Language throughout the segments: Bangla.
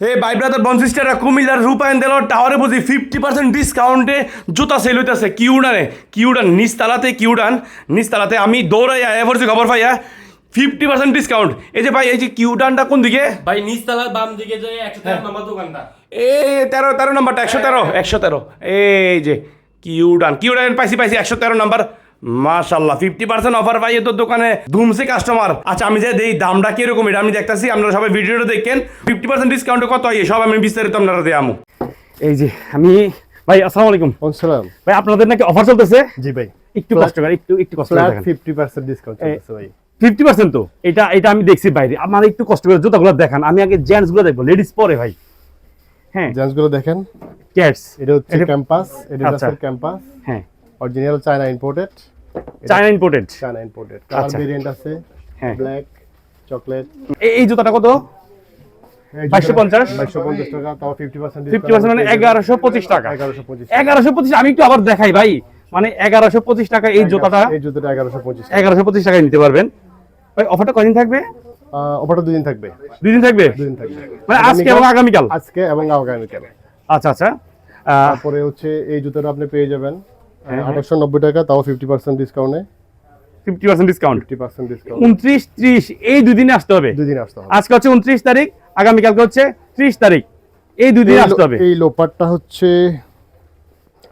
হে ভাই ব্রাদার বনসিস্টাররা কুমিল্লার রূপায়ণ দিল টাওয়ারে বুঝি ফিফটি পার্সেন্ট ডিসকাউন্টে জুতা সেল হইতেছে। কিউডানে কিউডান নিচতলাতে কিউডান নিচতলাতে আমি দৌড়াই আয়া পড়ছি খবর পাইয়া ফিফটি পার্সেন্ট ডিসকাউন্ট এই যে ভাই এই যে কিউডানটা কোন দিকে? ভাই নিচতলার বাম দিকে যে একশো তেরো নম্বর দোকানটা। এই তেরো তেরো নাম্বারটা একশো তেরো একশো তেরো। এই যে কিউডান কিউডান পাইছি পাইছি একশো তেরো নাম্বার। মাশাল্লাহ ফিফটি পার্সেন্ট অফার পাই তো দোকানে ধুমছে কাস্টমার আচ্ছা আমি যে দেই দামটা কীরকম এটা আমি দেখতেছি আপনারা সবাই ভিডিওটা দেখেন। ফিফটি পার্সেন্ট ডিসকাউন্টে কত হয়? সব আমি বিস্তারিত আপনারা দেয় আমু। এই যে আমি ভাই আসসালামু আলাইকুম। আসসালাম ভাই আপনাদের নাকি অফার চলতেছে? জি ভাই। একটু কষ্ট করে একটু একটু কষ্ট করে ফ্ল্যাট দেখেন। ফিফটি পার্সেন্ট ডিসকাউন্ট চলতেছে ভাই। ফিফটি পার্সেন্ট তো? এটা এটা আমি দেখছি বাইরে। আমার একটু কষ্ট করে জুতাগুলো দেখান। আমি আগে জেন্টসগুলো দেখব লেডিস পরে ভাই। হ্যাঁ। জেন্টসগুলো দেখেন। ক্যাটস এটা হচ্ছে ক্যাম্পাস এটা আচ্ছা। হচ্ছে ক্যাম্পাস হ্যাঁ। Original China imported China imported China imported colour. Variant আছে হ্যাঁ। ব্ল্যাক চকলেট এই জুতাটা কত? 2250? 2250 টাকা তাও 50% ফিফটি পার্সেন্ট এগারোশো পঁচিশ টাকা। এগারোশো পঁচিশ আমি একটু আবার দেখাই ভাই। মানে এগারোশো পঁচিশ টাকা এই জুতাটা? এই জুতোটা 1125 টাকা। এগারোশো পঁচিশ টাকায় নিতে পারবেন। ভাই অফারটা কদিন থাকবে? অফারটা দুদিন থাকবে। দুই দিন থাকবে? দুদিন থাকবে। মানে আজকে এবং আগামীকাল? আজকে এবং আগামীকাল। আচ্ছা আচ্ছা। তারপরে হচ্ছে এই জুতোটা আপনি পেয়ে যাবেন। আঠাশশো নব্বই টাকা তাও ফিফটি পার্সেন্ট ডিসকাউন্টে fifty percent discount fifty percent discount উনত্রিশ ত্রিশ এই দুই দিনে আসতে হবে? আসতে হবে। আজকে হচ্ছে উনত্রিশ তারিখ আগামীকালকে হচ্ছে ত্রিশ তারিখ। এই আসতে হবে? এই লোপারটা হচ্ছে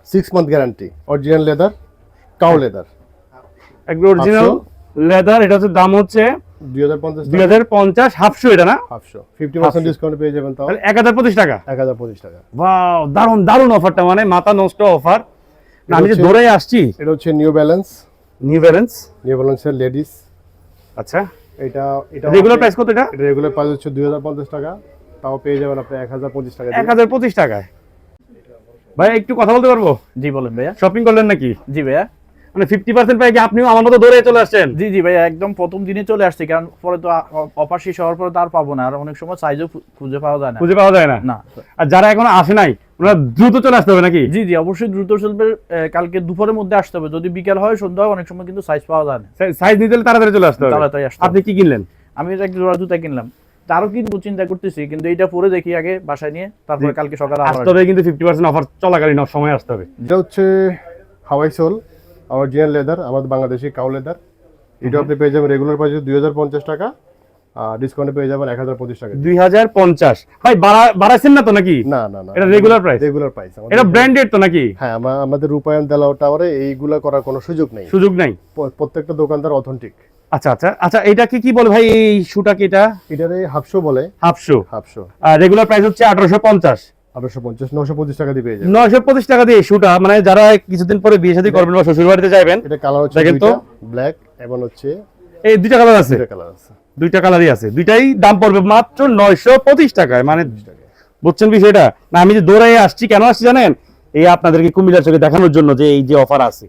six month guarantee original leather cow leather একদম অরিজিনাল লেদার এটা হচ্ছে দাম হচ্ছে দুই হাজার পঞ্চাশ হাফশো এটা না? হাফশো ফিফটি পার্সেন্ট ডিসকাউন্ট পেয়ে যাবেন তাও। এক হাজার পঁচিশ টাকা? এক হাজার পঁচিশ টাকা। দারুণ দারুণ অফারটা মানে মাথা নষ্ট অফার আমি যে দৌড়ে আসছি এটা হচ্ছে New Balance New Balance New ব্যালেন্সের লেডিস আচ্ছা। এটা এটা রেগুলার প্রাইস কত এটা? রেগুলার প্রাইস হচ্ছে দুই হাজার পঞ্চাশ টাকা। তাও পেয়ে যাবেন আপনি এক হাজার পঁচিশ টাকা এক দিয়ে। হাজার পঁচিশ টাকায়। ভাই একটু কথা বলতে পারব? জি বলেন ভাইয়া। শপিং করলেন নাকি? জি ভাইয়া। মানে ফিফটি পার্সেন্ট পাই কি আপনিও আমার মতো দৌড়ে চলে আসছেন? জি জি ভাইয়া একদম প্রথম দিনে চলে আসছে কারণ পরে তো অফার শেষ হওয়ার পরে তো আর পাবো না। আর অনেক সময় সাইজও খুঁজে পাওয়া যায় না। খুঁজে পাওয়া যায় না? না। আর যারা এখনও আসে নাই ওনারা দ্রুত চলে আসতে হবে নাকি? জি জি অবশ্যই দ্রুত চলবে কালকে দুপুরের মধ্যে আসতে হবে। যদি বিকেল হয় সন্ধ্যা হয় অনেক সময় কিন্তু সাইজ পাওয়া যায় না। সাইজ নিতে তাড়াতাড়ি চলে আসতে হবে। তাড়াতাড়ি আসতে আপনি কি কিনলেন? আমি এটা একটা জোড়া জুতা কিনলাম। তারও কিনবো চিন্তা করতেছি কিন্তু এইটা পরে দেখি আগে বাসায় নিয়ে তারপরে কালকে সকালে আসতে হবে কিন্তু ফিফটি পার্সেন্ট অফার চলাকালীন সময় আসতে হবে। এটা হচ্ছে হাওয়াই সোল অরিজিনাল লেদার আমাদের বাংলাদেশি কাউ লেদার এটা আপনি পেয়ে যাবেন রেগুলার প্রাইস দুই হাজার পঞ্চাশ টাকা। ডিসকাউন্টে পেয়ে যাবেন এক হাজার পঁচিশ টাকা। দুই হাজার পঞ্চাশ। ভাই বাড়াইছেন না তো নাকি? না না না এটা regular price? রেগুলার প্রাইস এটা ব্র্যান্ডেড তো নাকি? হ্যাঁ আমাদের রূপায়ণ দেলাও টাওয়ারে এইগুলা করার কোনো সুযোগ নেই। সুযোগ নাই? প্রত্যেকটা দোকানদার অথেন্টিক আচ্ছা আচ্ছা আচ্ছা এটা কি বলে ভাই এই এটা? এটারে হাফশো বলে। হাফশো হাফশো রেগুলার প্রাইস হচ্ছে আঠারোশো পঞ্চাশ। টাকা দিয়ে শুটা মানে যারা কিছুদিন পরে বিয়ে শাদী করবেন বা শ্বশুর বাড়িতে যাবেন এটা কালার হচ্ছে ব্ল্যাক এবং হচ্ছে এই দুইটা কালার আছে? কালার আছে। দুইটা কালারই আছে। দুইটাই দাম পড়বে মাত্র নয়শো পঁচিশ টাকায়। মানে বুঝছেন বিষয়টা? না আমি যে দৌড়াই আসছি কেন আসছি জানেন? এই আপনাদেরকে কুমিল্লার চোখে দেখানোর জন্য যে এই যে অফার আছে।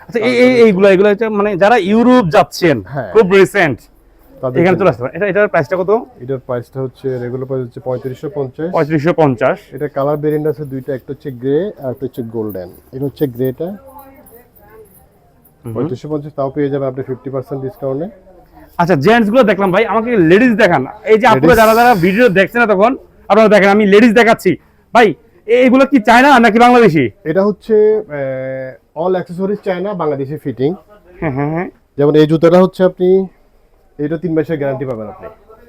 আচ্ছা এই এই- এইগুলো এগুলো হচ্ছে মানে যারা ইউরোপ যাচ্ছেন হ্যাঁ। খুব রিসেন্ট এখানে চলে আসতে পারেন। এটা এটার প্রাইসটা কত? এটার প্রাইসটা হচ্ছে রেগুলার প্রাইস হচ্ছে পঁয়ত্রিশশো পঞ্চাশ। পঁয়ত্রিশশো পঞ্চাশ। এটা কালার ভেরিয়েন্ট আছে দুইটা একটা হচ্ছে গ্রে আর একটা হচ্ছে গোল্ডেন এটা হচ্ছে গ্রেটা পঁয়ত্রিশশো পঞ্চাশ তাও পেয়ে যাবেন আপনি ফিফটি পার্সেন্ট ডিসকাউন্টে আচ্ছা জেন্টসগুলো দেখলাম ভাই আমাকে লেডিস দেখান। এই যে আপনারা যারা যারা ভিডিও দেখছেন না তখন আপনারা দেখেন আমি লেডিস দেখাচ্ছি। ভাই এইগুলো কি চায়না নাকি বাংলাদেশি? এটা হচ্ছে all accessories China Bangladeshi fitting হ্যাঁ হ্যাঁ হ্যাঁ। যেমন এই জুতোটা হচ্ছে আপনি এটা তিন মাসের গ্যারান্টি পাবেন আপনি।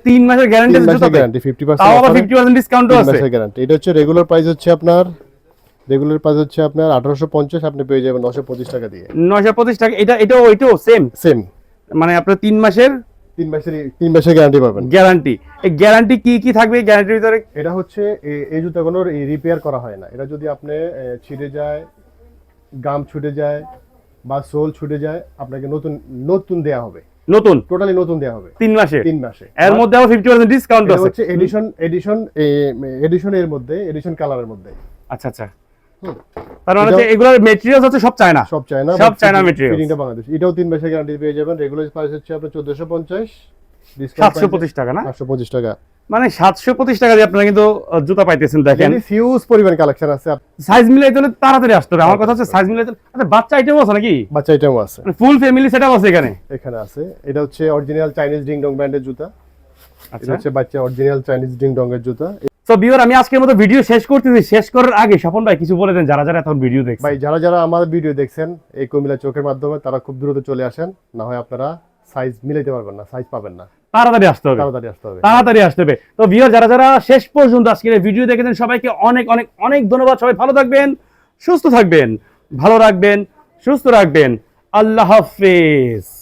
তিন মাসের গ্যারান্টি তিন মাসের গ্যারান্টি ফিফটি তাও আবার পার্সেন্ট ফিফটি পার্সেন্ট ডিসকাউন্টও তিন আছে। মাসের গ্যারান্টি এটা হচ্ছে রেগুলার প্রাইস হচ্ছে আপনার রেগুলার প্রাইস হচ্ছে আপনার আঠারোশো পঞ্চাশ আপনি পেয়ে যাবেন নশো পঁচিশ টাকা দিয়ে। নয়শো পঁচিশ টাকা এটা এটাও ওইটাও সেম সেম মানে আপনার তিন মাসের তিন মাসের তিন মাসের গ্যারান্টি পাবেন। গ্যারান্টি। এই গ্যারান্টি কি কি থাকবে গ্যারান্টির ভিতরে? এটা হচ্ছে এই জুতাগুলো রিপেয়ার করা হয় না। এটা যদি আপনি ছিঁড়ে যায় গাম ছুটে যায় বা সোল ছুটে যায় আপনাকে নতুন নতুন দেয়া হবে। নতুন? টোটালি নতুন দেয়া হবে। তিন মাসে? তিন মাসে। এর মধ্যে আবার ফিফটি পার্সেন্ট ডিসকাউন্ট এটা আছে। হচ্ছে এডিশন এডিশন এডিশন এর মধ্যে এডিশন কালারের মধ্যে। আচ্ছা আচ্ছা। তার মানে এগুলোর মেটেরিয়ালস হচ্ছে সব চায়না সব চায়না সব চায়না materials। ফিটিংটা বাংলাদেশ। এটাও তিন মাসের গ্যারান্টি পেয়ে যাবেন। রেগুলার প্রাইস হচ্ছে আপনার চোদ্দশো পঞ্চাশ। সাতশো পঁচিশ টাকা না? সাতশো পঁচিশ টাকা। মানে সাতশো পঁচিশ টাকা দিয়ে আপনারা কিন্তু জুতা পাইতেছেন দেখেন। পরিমাণ কালেকশন আছে। সাইজ মিলাইতে হলে তাড়াতাড়ি আসতে হবে। আমার কথা হচ্ছে সাইজ মিলাইতে হলে- আচ্ছা বাচ্চা আইটেম আছে নাকি? বাচ্চা আইটেমও আছে। ফুল ফ্যামিলি সেটআপ আছে এখানে? এখানে আছে। এটা হচ্ছে অরিজিনাল চাইনিজ ডিং ডং ব্র্যান্ডের জুতা এটা হচ্ছে বাচ্চা অরিজিনাল চাইনিজ ডিং ডঙ্গের জুতা। বিওর আমি আজকের মতো ভিডিও শেষ করতেছি। শেষ করার আগে স্বপন ভাই কিছু বলে দেন যারা যারা এখন ভিডিও দেখছে ভাই যারা যারা আমাদের ভিডিও দেখছেন এই কুমিল্লা চোখের মাধ্যমে তারা খুব দ্রুত চলে আসেন। না হয় আপনারা সাইজ মিলাইতে পারবেন না সাইজ পাবেন না। তাড়াতাড়ি আসতে হবে। তাড়াতাড়ি আসতে হবে। তাড়াতাড়ি আসতে হবে। তো ভিউয়ার যারা যারা শেষ পর্যন্ত আজকের ভিডিও দেখেছেন সবাইকে অনেক অনেক অনেক ধন্যবাদ। সবাই ভালো থাকবেন সুস্থ থাকবেন ভালো রাখবেন সুস্থ রাখবেন। আল্লাহ হাফেজ।